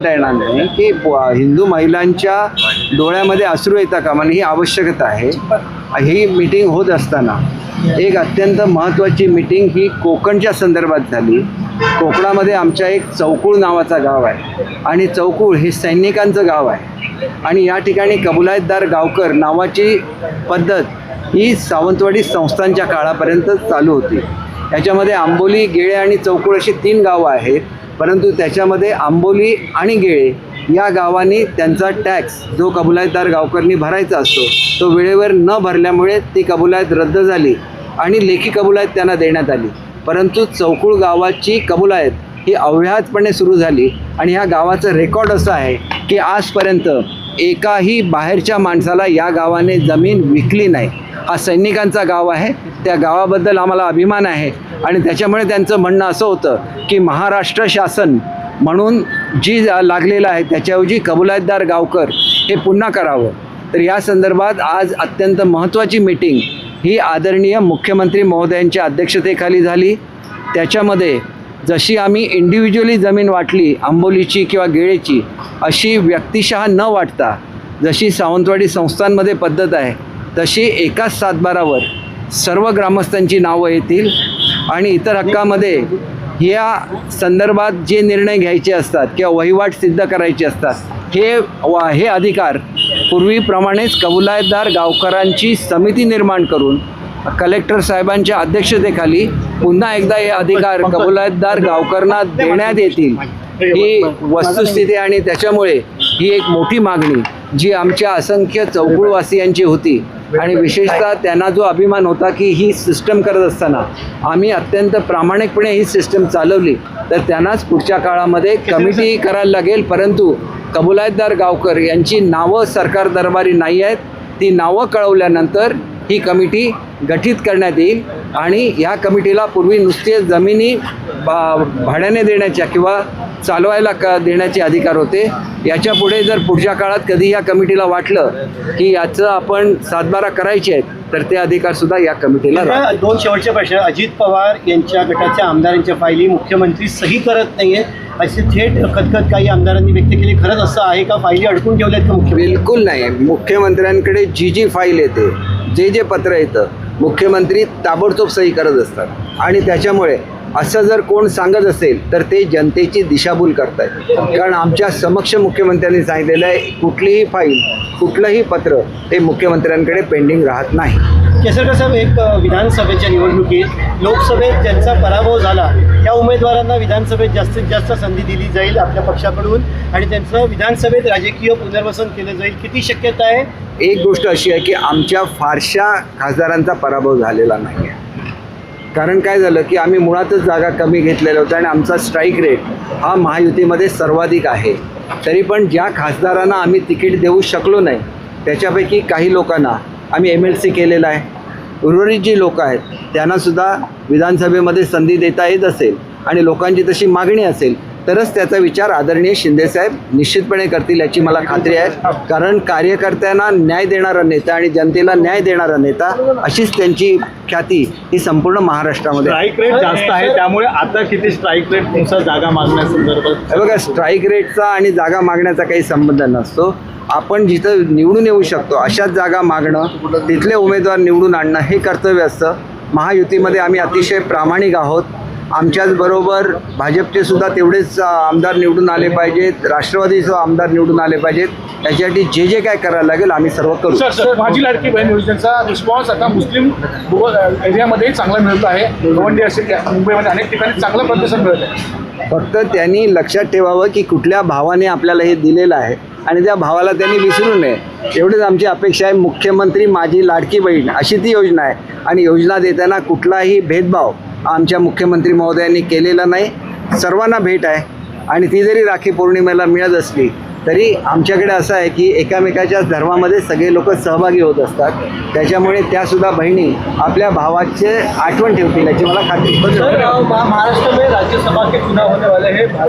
येणार नाही की हिंदू महिलांच्या डोळ्यामध्ये अश्रू येता का? म्हणजे ही आवश्यकता आहे. ही मीटिंग होत असताना एक अत्यंत महत्त्वाची मीटिंग ही कोकणच्या संदर्भात झाली. कोकणामध्ये आमच्या एक चौकुळ नावाचा गाव आहे. आणि चौकुळ हे सैनिकांचं गाव आहे. आणि या ठिकाणी कबुलायतदार गावकर नावाची पद्धत ही सावंतवाडी संस्थांच्या काळापर्यंत चालू होती. याच्यामध्ये आंबोली गेळे आणि चौकुळ अशी तीन गावं आहेत. परंतु त्याच्यामध्ये आंबोली आणि गेळे या गावांनी त्यांचा टॅक्स जो कबुलायतदार गावकरनी भरायचा असतो तो वेळेवर न भरल्यामुळे ती कबुलायत रद्द झाली आणि लेखी कबुलायत त्यांना देण्यात आली. परंतु चौकुळ गावाची कबुलायत ही अव्याहतपणे सुरू झाली आणि ह्या गावाचं रेकॉर्ड असं आहे की आजपर्यंत एकाही बाहेरच्या माणसाला या गावाने जमीन विकली नाही. हा सैनिकांचा गाव आहे. त्या गावाबद्दल आम्हाला अभिमान आहे. आणि त्याच्यामुळे त्यांचं म्हणणं असं होतं की महाराष्ट्र शासन म्हणून जी लागलेलं आहे त्याच्याऐवजी कबुलातदार गावकर हे पुन्हा करावं. तर या संदर्भात आज अत्यंत महत्त्वाची मीटिंग ही आदरणीय मुख्यमंत्री महोदयांच्या अध्यक्षतेखाली झाली. त्याच्यामध्ये जशी आम्ही इंडिव्हिज्युअली जमीन वाटली आंबोलीची किंवा गेळेची अशी व्यक्तिशः न वाटता जशी सावंतवाडी संस्थांमध्ये पद्धत आहे तशी एकाच सातबारावर सर्व ग्रामस्थांची नावं येतील आणि इतर हक्कामध्ये या संदर्भात जे निर्णय घ्यायचे असतात किंवा वहिवाट सिद्ध करायचे असतात हे वा हे अधिकार पूर्वीप्रमाणेच कबुलायतदार गावकरांची समिती निर्माण करून कलेक्टर साहेबांच्या अध्यक्षतेखाली पुन्हा एकदा हे अधिकार कबुलातदार गावकरांना देण्यात येतील. ही वस्तुस्थिती आणि त्याच्यामुळे ही एक मोठी मागणी जी आमच्या असंख्य चौकुळवासियांची होती. आणि विशेषतः त्यांना जो अभिमान होता की ही सिस्टम करत असताना आम्ही अत्यंत प्रामाणिकपणे ही सिस्टम चालवली. तर त्यांनाच पुढच्या काळामध्ये कमिटी करायला लागेल. परंतु कबुलायतदार गावकर यांची नावं सरकार दरबारी नाही आहेत. ती नावं कळवल्यानंतर ही कमिटी गठीत करण्यात येईल आणि या कमिटीला पूर्वी नुसते जमिनी बा- भाड्याने देण्याच्या किंवा चालवायला क देण्याचे अधिकार होते. याच्यापुढे जर पुढच्या काळात कधी या कमिटीला वाटलं की याचं आपण सातबारा करायचे आहेत तर ते अधिकारसुद्धा या कमिटीला दोन शेवटचे प्रश्न. अजित पवार यांच्या गटाच्या आमदारांच्या फायली मुख्यमंत्री सही करत नाहीये. असे थेट खतखत काही आमदारांनी व्यक्त केली. खरंच असं आहे का? फायली अडकून ठेवल्यात का मुख्यमंत्री? बिलकुल नाही. मुख्यमंत्र्यांकडे जी जी फाईल येते जे जे पत्र येतं मुख्यमंत्री ताबडतोब सही करत असतात. आणि त्याच्यामुळे असं जर कोण सांगत असेल तर ते जनतेची दिशाभूल करतायत. कारण आमच्या समक्ष मुख्यमंत्र्यांनी सांगितलेलं आहे कुठलीही फाईल कुठलंही पत्र हे मुख्यमंत्र्यांकडे पेंडिंग राहत नाही. केसरकर साहेब एक विधानसभेच्या निवडणुकीत लोकसभेत ज्यांचा पराभव झाला त्या उमेदवारांना विधानसभेत जास्तीत जास्त संधी दिली जाईल आपल्या पक्षाकडून आणि त्यांचं विधानसभेत राजकीय पुनर्वसन केलं जाईल. किती शक्यता आहे? एक गोष्ट अशी आहे की आमच्या फारशा खासदारांचा पराभव झालेला नाही आहे कारण काय झालं की आम्ही मुळातच जागा कमी घेतलेल्या होत्या आणि आमचा स्ट्राईक रेट हा महायुतीमध्ये सर्वाधिक आहे. तरी पण ज्या खासदारांना आम्ही तिकीट देऊ शकलो नाही त्याच्यापैकी काही लोकांना आम्ही एम एल सी केलेला आहे. उर्वरित जी लोक आहेत त्यांनासुद्धा विधानसभेमध्ये संधी देता येत असेल आणि लोकांची तशी मागणी असेल तरच त्याचा विचार आदरणीय शिंदेसाहेब निश्चितपणे करतील याची मला खात्री आहे. कारण कार्यकर्त्यांना न्याय देणारा नेता आणि जनतेला न्याय देणारा नेता अशीच त्यांची ख्याती ही संपूर्ण महाराष्ट्रामध्ये. स्ट्राईक रेट जास्त आहे त्यामुळे आता किती स्ट्राईक रेटनुसार जागा मागण्यासंदर्भात हे बघा स्ट्राईक रेटचा आणि जागा मागण्याचा काही संबंध नसतो. आपण जिथं निवडून येऊ शकतो अशाच जागा मागणं तिथले उमेदवार निवडून आणणं हे कर्तव्य असतं. महायुतीमध्ये आम्ही अतिशय प्रामाणिक आहोत. आमच्याचबरोबर भाजपचे सुद्धा तेवढेच आमदार निवडून आले पाहिजेत राष्ट्रवादीचे आमदार निवडून आले पाहिजेत. त्याच्यासाठी जे जे काय करायला लागेल आम्ही सर्व करू. सर सर माझी लाडकी बहीण योजनेचा रिस्पॉन्स आता मुस्लिम एरियामध्ये चांगला मिळतो आहे. भिवंडी असेल मुंबईमध्ये अनेक ठिकाणी चांगला प्रतिसाद मिळत आहे. फक्त त्यांनी लक्षात ठेवावं की कुठल्या भावाने आपल्याला हे दिलेलं आहे आणि त्या भावाला त्यांनी विसरू नये. एवढीच आमची अपेक्षा आहे. मुख्यमंत्री माझी लाडकी बहीण अशी ती योजना आहे. आणि योजना देताना कुठलाही भेदभाव आमच्या मुख्यमंत्री महोदयांनी केलेला नाही. सर्वांना भेट आहे. आणि ती जरी राखी पौर्णिमेला मिळत असली तरी आमच्याकडे असं आहे की एकामेकाच्या धर्मामध्ये सगळे लोक सहभागी होत असतात. त्याच्यामुळे त्यासुद्धा बहिणी आपल्या भावाचे आठवण ठेवतील याची मला खात्री. महाराष्ट्र में राज्यसभा के चुनाव होने वाले हैं.